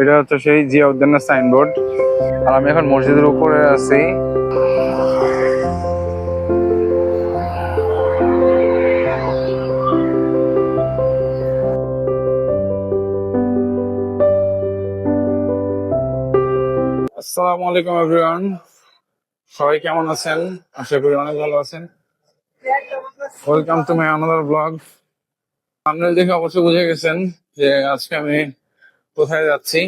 এটা হচ্ছে সেই জিয়া উদ্যানের সাইনবোর্ড আর আমি এখন মসজিদের উপরে আছি। আসসালামু আলাইকুম এভরিওয়ান সবাই কেমন আছেন? আশা করি অনেক ভালো আছেন। Welcome to my another blog আপনারা দেখে অবশ্যই বুঝে গেছেন যে আজকে আমি কোথায় যাচ্ছি?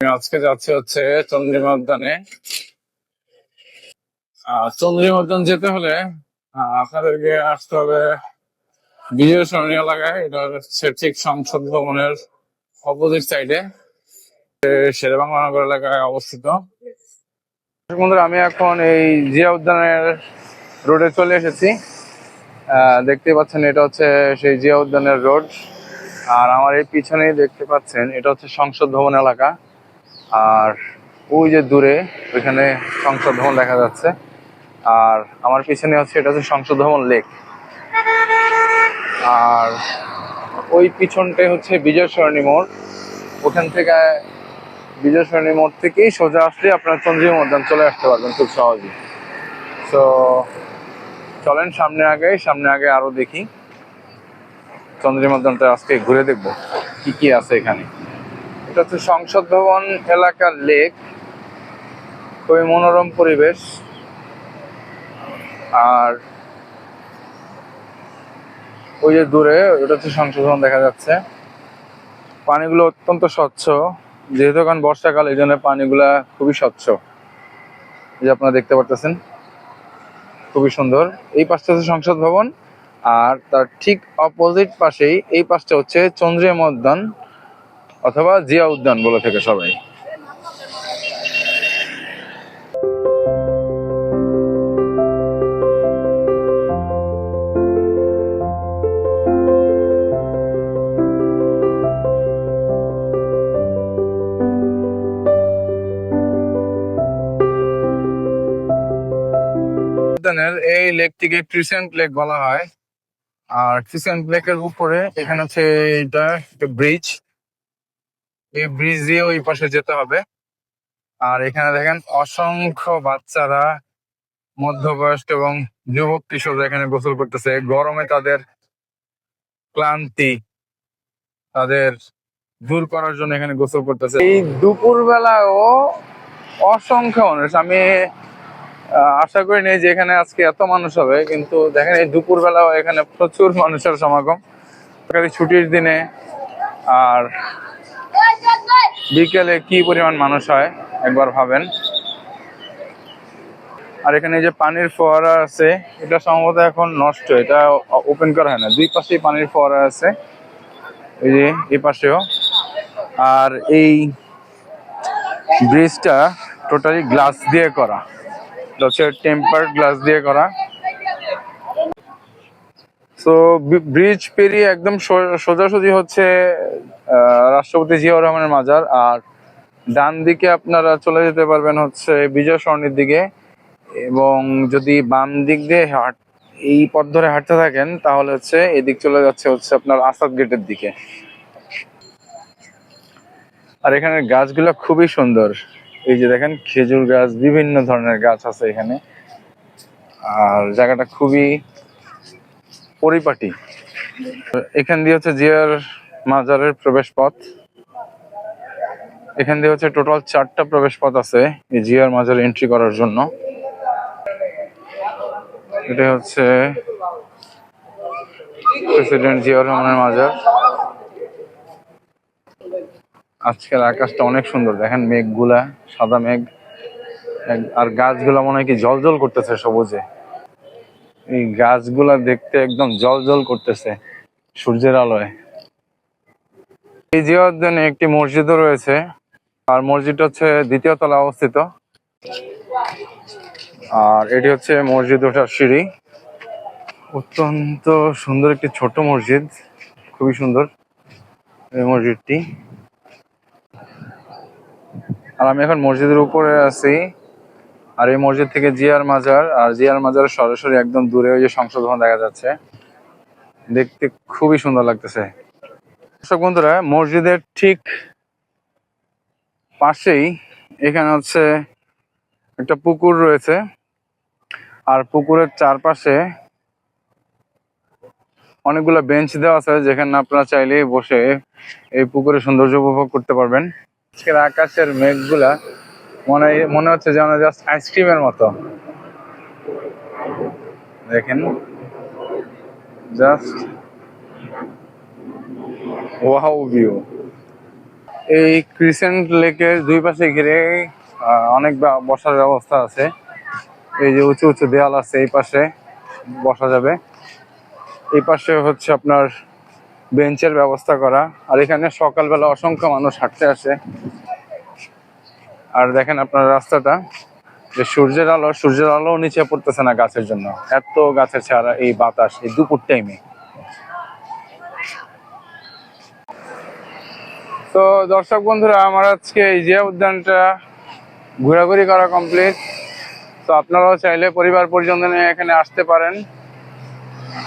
আজকে যাচ্ছি হচ্ছে চন্দ্রিমা উদ্যানে চন্দ্রিমা উদ্যান যেতে হলে আপনাদেরকে আসতে হবে বিজয় সরণী এলাকায়। এটা হচ্ছে ঠিক সংসদ ভবনের অপোজিট সাইডে শেরেবাংলা নগর এলাকায় অবস্থিত। বন্ধুরা, আমি এখন এই জিয়া উদ্যানের রোডে চলে এসেছি। দেখতে পাচ্ছেন, এটা হচ্ছে সেই জিয়া উদ্যানের রোড। আর আমার এই পিছনেই দেখতে পাচ্ছেন, এটা হচ্ছে সংসদ ভবন এলাকা। আর ওই যে দূরে ওইখানে সংসদ ভবন দেখা যাচ্ছে। আর আমার পিছনে হচ্ছে, এটা হচ্ছে সংসদ ভবন লেক। আর ওই পিছনটাই হচ্ছে বিজয় সরণী মোড়। ওখান থেকে বিজয় সরণী মোড় থেকেই সোজা আসলে আপনার চন্দ্রিমা উদ্যান চলে আসতে পারবেন খুব সহজে তো চলেন সামনে আগে সামনে আগে আরও দেখি। চন্দ্রিমা উদ্যানটা আজকে ঘুরে দেখব কি কি আছে এখানে। এটা হচ্ছে সংসদ ভবন এলাকার লেক, খুবই মনোরম পরিবেশ। আর ওই যে দূরে, ওটা হচ্ছে সংসদ ভবন দেখা যাচ্ছে। পানিগুলো অত্যন্ত স্বচ্ছ। যেহেতু এখন বর্ষাকাল, এই জন্য পানিগুলা খুবই স্বচ্ছ। এই যে আপনারা দেখতে পারতেছেন, খুবই সুন্দর। এই পাশটা হচ্ছে সংসদ ভবন। আর তার ঠিক অপোজিট পাশেই এই পাশটা হচ্ছে চন্দ্রিমা উদ্যান অথবা জিয়া উদ্যান বলে থাকে সবাই। এই লেকটিকে ক্রিসেন্ট লেক বলা হয়। আর ক্রিসেন্ট এর উপরে, এখানে হচ্ছে এটা একটা ব্রিজ এই ব্রিজ দিয়ে ওই পাশে যেতে হবে। আর এখানে দেখেন অসংখ্য বাচ্চারা, মধ্যবয়স্ক এবং যুবক কিশোররা এখানে গোসল করতেছে। গরমে তাদের ক্লান্তি, তাদের দূর করার জন্য এখানে গোসল করতেছে। এই দুপুর বেলাও অসংখ্য মানুষ। আমি আশা করি নেই যে এখানে আজকে এত মানুষ হবে, কিন্তু দেখেন এই দুপুর বেলাও এখানে প্রচুর মানুষের সমাগম। সরকারি ছুটির দিনে আর বিকেলে কি পরিমাণ মানুষ হয়, একবার ভাবেন। আর এখানে যে পানির ফোয়ারা আছে, এটা সম্ভবত এখন নষ্ট, এটা ওপেন করা হয় না। দুই পাশেই পানির ফোয়ারা আছে, এই যে এই পাশেও। আর এই ব্রিজটা টোটালি গ্লাস দিয়ে করা। হচ্ছে টেম্পার গ্লাস দিয়ে করা। তো ব্রিজ পেরিয়ে একদম সোজাসুজি হচ্ছে রাষ্ট্রপতি জিয়াউর রহমানের মাজার। আর ডান দিকে আপনারা চলে যেতে পারবেন হচ্ছে বিজয় সরণির দিকে। এবং যদি বাম দিক দিয়ে হাট, এই পথ ধরে হাঁটতে থাকেন, তাহলে হচ্ছে এদিক চলে যাচ্ছে হচ্ছে আপনার আসাদ গেটের দিকে। আর এখানে গাছগুলো খুবই সুন্দর। এই যে দেখেন খেজুর গাছ, বিভিন্ন ধরনের গাছ আছে এখানে। আর জায়গাটা খুবই পরিপাটি। এখান দিয়ে হচ্ছে জিয়ার মাজারের প্রবেশ পথ এখান দিয়ে হচ্ছে টোটাল চারটা প্রবেশ পথ আছে এই জিয়ার মাজারে এন্ট্রি করার জন্য। এটা হচ্ছে প্রেসিডেন্ট জিয়াউর রহমানের মাজার। আজকের আকাশটা অনেক সুন্দর। দেখেন মেঘগুলা, সাদা মেঘ। আর গাছগুলা মনে হয় কি জল জল করতেছে সবুজে। এই গাছগুলা দেখতে একদম জল জল করতেছে সূর্যের আলোয়। এই জিয়া উদ্যানে একটি মসজিদও রয়েছে। আর মসজিদটা হচ্ছে দ্বিতীয় তলা অবস্থিত। আর এটি হচ্ছে মসজিদ ওঠার সিঁড়ি। অত্যন্ত সুন্দর একটি ছোট মসজিদ। খুবই সুন্দর এই মসজিদটি। আর আমি এখন মসজিদের উপরে আছি। আর এই মসজিদ থেকে জিয়ার মাজার, আর জিয়ার মাজার সরাসরি একদম দূরে ওই যে সংসদ ভবন দেখা যাচ্ছে। দেখতে খুবই সুন্দর লাগতেছে। দর্শক বন্ধুরা, মসজিদের ঠিক পাশেই এখানে হচ্ছে একটা পুকুর রয়েছে। আর পুকুরের চারপাশে অনেকগুলো বেঞ্চ দেওয়া আছে, যেখানে আপনারা চাইলে বসে এই পুকুরের সৌন্দর্য উপভোগ করতে পারবেন। আজকের আকাশের মেঘগুলা মনে মনে হচ্ছে যেন জাস্ট আইসক্রিমের মতো। দেখেন। জাস্ট ওয়াও ভিউ এই ক্রিসেন্ট লেকের দুই পাশে ঘিরে অনেক বসার ব্যবস্থা আছে। এই যে উঁচু উঁচু দেয়াল আছে এই পাশে বসা যাবে। এই পাশে হচ্ছে আপনার বেঞ্চের ব্যবস্থা করা। আর এখানে সকালবেলা অসংখ্য মানুষ হাঁটতে আসে। আর দেখেন আপনার রাস্তাটা। যে সূর্যের আলো সূর্যের আলো নিচে পড়তেছে না গাছের জন্য। এত গাছের ছাড়া এই বাতাস, এই দুপুর টাইমে তো দর্শক বন্ধুরা, আমার আজকে এই যে উদ্যানটা ঘোরাঘুরি করা কমপ্লিট তো আপনারাও চাইলে পরিবার পরিজন এখানে আসতে পারেন।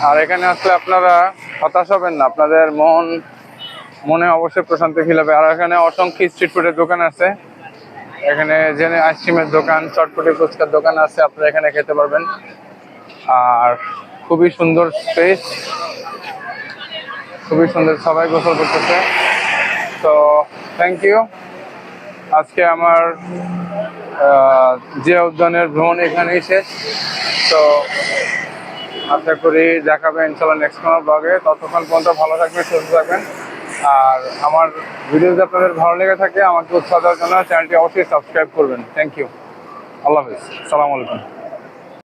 আর এখানে আসলে আপনারা হতাশ হবেন না। আপনাদের মন, মনে অবশ্যই প্রশান্তি ফিল হবে। আর এখানে অসংখ্য স্ট্রিট ফুডের দোকান আছে। এখানে জেনে আইসক্রিমের দোকান, চটপটি ফুচকার দোকান আছে। আপনারা এখানে খেতে পারবেন। আর খুবই সুন্দর স্পেস খুবই সুন্দর সবাই গোসল করতেছে। তো থ্যাংক ইউ আজকে আমার জিয়া উদ্যানের ভ্রমণ এখানেই শেষ। তো আশা করি দেখাবে ইনশাল্লাহ নেক্সট কোনো ব্লগে ততক্ষণ পর্যন্ত ভালো থাকবেন, সুস্থ থাকবেন। আর আমার ভিডিও যদি আপনাদের ভালো লেগে থাকে, আমাকে উৎসাহ দেওয়ার জন্য চ্যানেলটি অবশ্যই সাবস্ক্রাইব করবেন। থ্যাংক ইউ আল্লাহ হাফিজ। সালাম আলাইকুম।